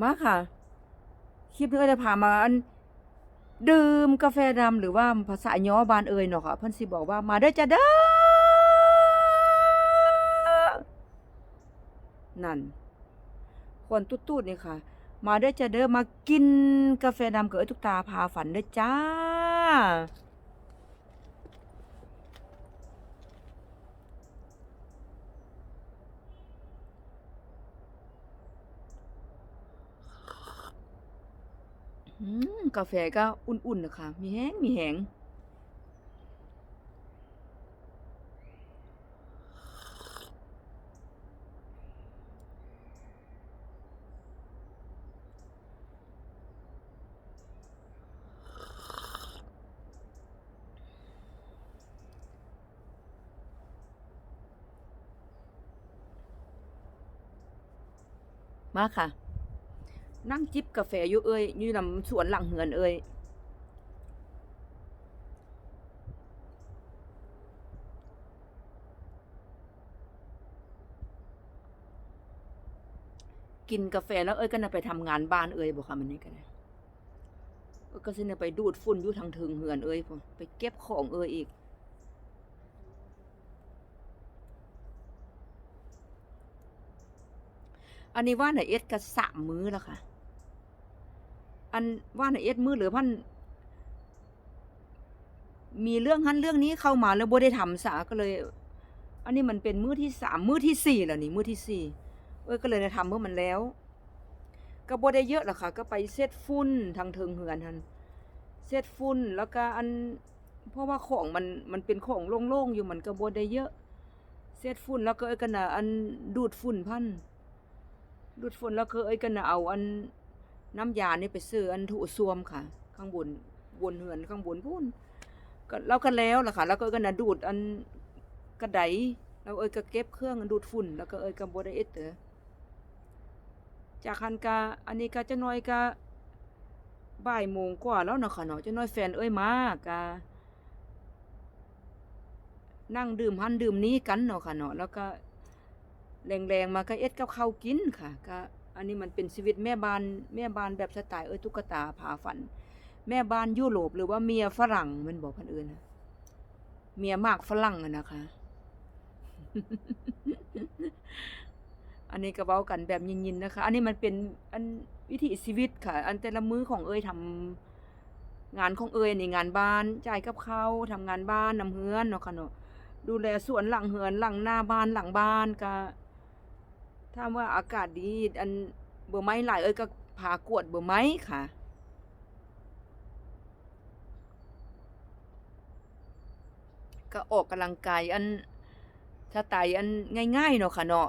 มาค่ะ คลิปนี้ก็จะพามาอันดื่มกาแฟดำหรือว่าภาษาย้อบานเอ่ยเนาะค่ะเพิ่นสิบอกว่ามาเด้อจ้าเด้อนั่นคนตุ๊ดๆนี่ค่ะ มาเด้อจ้าเด้อมากินกาแฟดำกับเอ้ยทุกตาพาฝันเด้อจ้า กาแฟก็อุ่นๆนะคะ มีแห้ง มีแห้งมาค่ะ นั่งจิบกาแฟอยู่เอ้ยอยู่นำสวนหลังเหือนเอ้ยกินกาแฟแล้วเอ้ยก็น่ะไปทำงานบ้านเอ้ยบอกค่ะมันนี่ก็ได้เอ้ยก็สิน่ะไปดูดฝุ่นอยู่ทางถึงเหือนเอ้ยไปเก็บของเอ้ยอีกอันนี้ว่าน่ะเอ็ดก็สามมื้อแล้วค่ะ อันว่านเอ็ดมือหรือพันมีเรื่องหันเรื่องนี้เข้ามาแล้วบ่ได้ทำซะก็เลย อันนี้มันเป็นมือที่สามมือที่สี่แล้วนี่มือที่สี่เอ้ยก็เลยได้ทำมื้อมันแล้ว ก็บ่ได้เยอะหรอกค่ะ ก็ไปเซ็ดฝุ่นทางเทิงเหือนหั่นเซ็ดฝุ่นแล้วก็อัน เพราะว่าของมันมันเป็นของโล่งๆอยู่มันก็บ่ได้เยอะเซ็ดฝุ่นแล้วก็เอ้ยก็น่ะอันดูดฝุ่นพันดูดฝุ่นแล้วก็เอ้ยก็น่ะเอาอัน น้ำยานี่ไปซื้ออันถูซวมค่ะ ข้างบนบนเหือนข้างบนพูนก็เราก็แล้วล่ะค่ะ แล้วก็เอ้ยก็น่ะดูดอันกระไดแล้วเอ้ยก็เก็บเครื่องดูดฝุ่นแล้วก็เอ้ยก็บ่ได้เอ็ดเด้อจากคันกะอันนี้ก็จะน้อยก็บ่ายโมงกว่าแล้วเนาะค่ะเนาะจะน้อยแฟนเอ้ยมากะนั่งดื่มหันดื่มนี้กันเนาะค่ะเนาะแล้วก็แรงๆมาก็เอ็ดกับข้าวกินค่ะ ก็ อันนี้มันเป็นชีวิตแม่บ้านแม่บ้านแบบสไตล์เอ้ยตุ๊กตาผาฝัน แม่บ้านยุโรปหรือว่าเมียฝรั่งมันบอกพันอื่นนะเมียมากฝรั่งอะนะคะ อันนี้ก็เว้ากันแบบยินๆนะคะ อันนี้มันเป็นอันวิถีชีวิตค่ะ อันแต่ละมื้อของเอ้ยทำงานของเอ้ยนี่งานบ้านจ่ายกับข้าวทำงานบ้านนำเฮือนเนาะค่ะเนาะดูแลสวนหลังเฮือนหลังหน้าบ้านหลังบ้านก็ ถ้าว่าอากาศดีอันเบอร์ไม้หลายเอ้ยก็พากวดเบอร์ไม้ค่ะก็ออกกำลังกายอันสไตาอันง่ายๆเนาะค่ะเนาะ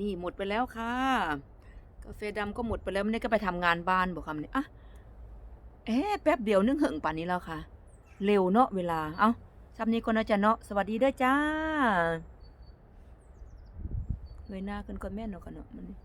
นี่หมดไปแล้วค่ะ กาแฟดำก็หมดไปแล้วไม่ได้ก็ไปทำงานบ้านบอกคำนี้อะเอ๊ะแป๊บเดียวนึงเหิงป่านนี้แล้วค่ะ เร็วเนาะเวลา เอ้าชับนี้ก็น่าจะเนาะสวัสดีเด้อจ้าเงยหน้าขึ้นก่อนแม่เนาะกันเนาะมันนี่